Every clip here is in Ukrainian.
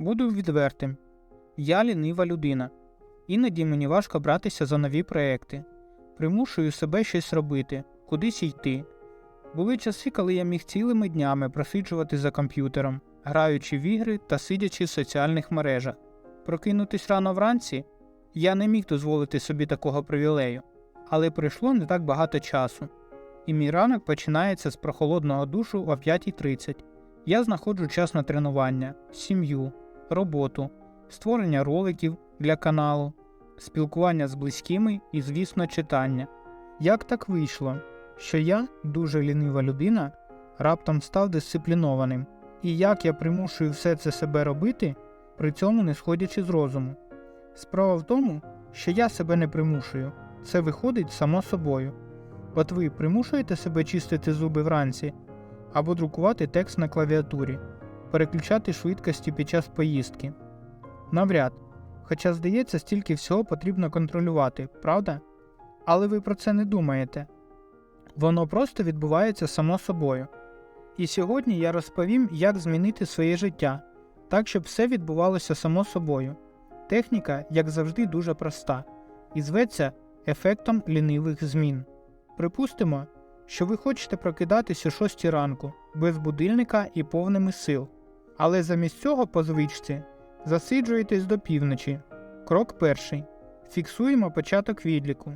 Буду відвертим. Я лінива людина. Іноді мені важко братися за нові проекти. Примушую себе щось робити, кудись йти. Були часи, коли я міг цілими днями просиджувати за комп'ютером, граючи в ігри та сидячи в соціальних мережах. Прокинутись рано вранці я не міг дозволити собі такого привілею, але пройшло не так багато часу. І мій ранок починається з прохолодного душу о 5.30. Я знаходжу час на тренування, сім'ю, роботу, створення роликів для каналу, спілкування з близькими і, звісно, читання. Як так вийшло, що я, дуже лінива людина, раптом став дисциплінованим, і як я примушую все це себе робити, при цьому не сходячи з розуму. Справа в тому, що я себе не примушую, це виходить само собою. От ви примушуєте себе чистити зуби вранці або друкувати текст на клавіатурі, переключати швидкості під час поїздки. Навряд. Хоча, здається, стільки всього потрібно контролювати, правда? Але ви про це не думаєте. Воно просто відбувається само собою. І сьогодні я розповім, як змінити своє життя, так щоб все відбувалося само собою. Техніка, як завжди, дуже проста і зветься ефектом лінивих змін. Припустимо, що ви хочете прокидатись о 6 ранку без будильника і повними сил, але замість цього по звичці засиджуєтесь до півночі. Крок перший. Фіксуємо початок відліку.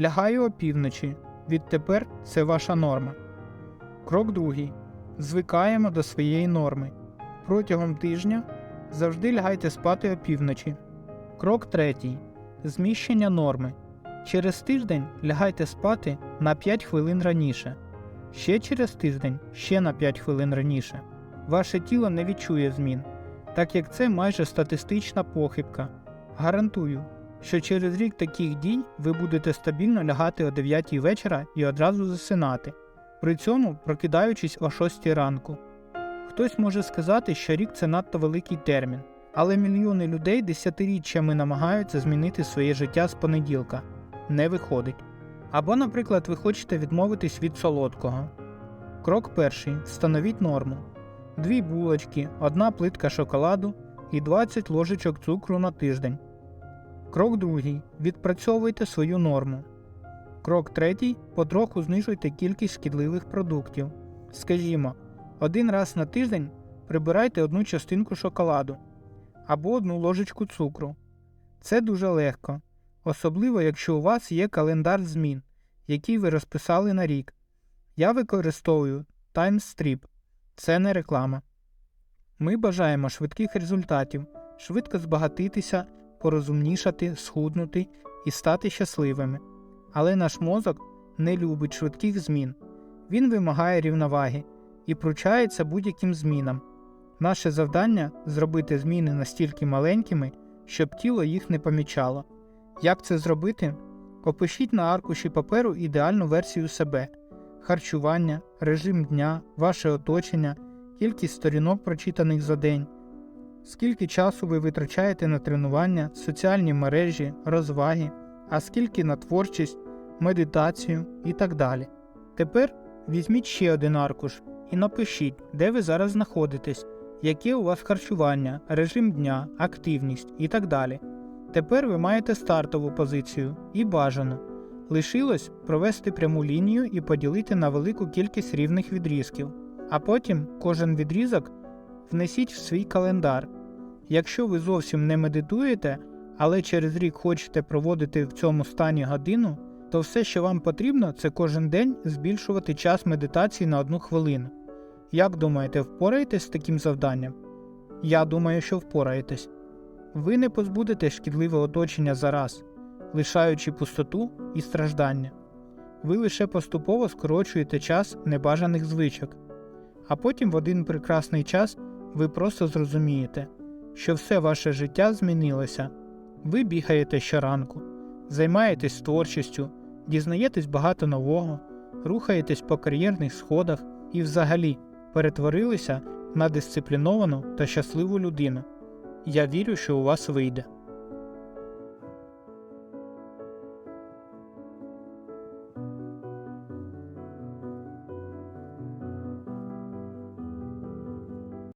Лягаю опівночі. Відтепер це ваша норма. Крок другий. Звикаємо до своєї норми. Протягом тижня завжди лягайте спати опівночі. Крок третій. Зміщення норми. Через тиждень лягайте спати на 5 хвилин раніше. Ще через тиждень ще на 5 хвилин раніше. Ваше тіло не відчує змін, так як це майже статистична похибка. Гарантую, що через рік таких дій ви будете стабільно лягати о 9 вечора і одразу засинати, при цьому прокидаючись о 6 ранку. Хтось може сказати, що рік це надто великий термін, але мільйони людей десятиріччями намагаються змінити своє життя з понеділка. Не виходить. Або, наприклад, ви хочете відмовитись від солодкого. Крок перший. Встановіть норму. Дві булочки, одна плитка шоколаду і 20 ложечок цукру на тиждень. Крок другий. Відпрацьовуйте свою норму. Крок третій. Потроху знижуйте кількість шкідливих продуктів. Скажімо, один раз на тиждень прибирайте одну частинку шоколаду або одну ложечку цукру. Це дуже легко, особливо якщо у вас є календар змін, який ви розписали на рік. Я використовую TimeStrip. Це не реклама. Ми бажаємо швидких результатів, швидко збагатитися, порозумнішати, схуднути і стати щасливими. Але наш мозок не любить швидких змін. Він вимагає рівноваги і пручається будь-яким змінам. Наше завдання зробити зміни настільки маленькими, щоб тіло їх не помічало. Як це зробити? Опишіть на аркуші паперу ідеальну версію себе, харчування, режим дня, ваше оточення, кількість сторінок, прочитаних за день, скільки часу ви витрачаєте на тренування, соціальні мережі, розваги, а скільки на творчість, медитацію і так далі. Тепер візьміть ще один аркуш і напишіть, де ви зараз знаходитесь, яке у вас харчування, режим дня, активність і так далі. Тепер ви маєте стартову позицію і бажану. Лишилось провести пряму лінію і поділити на велику кількість рівних відрізків, а потім кожен відрізок внесіть в свій календар. Якщо ви зовсім не медитуєте, але через рік хочете проводити в цьому стані годину, то все, що вам потрібно, це кожен день збільшувати час медитації на одну хвилину. Як думаєте, впораєтесь з таким завданням? Я думаю, що впораєтесь. Ви не позбудете шкідливе оточення зараз, лишаючи пустоту і страждання. Ви лише поступово скорочуєте час небажаних звичок, а потім в один прекрасний час ви просто зрозумієте, що все ваше життя змінилося. Ви бігаєте щоранку, займаєтесь творчістю, дізнаєтесь багато нового, рухаєтесь по кар'єрних сходах і взагалі перетворилися на дисципліновану та щасливу людину. Я вірю, що у вас вийде.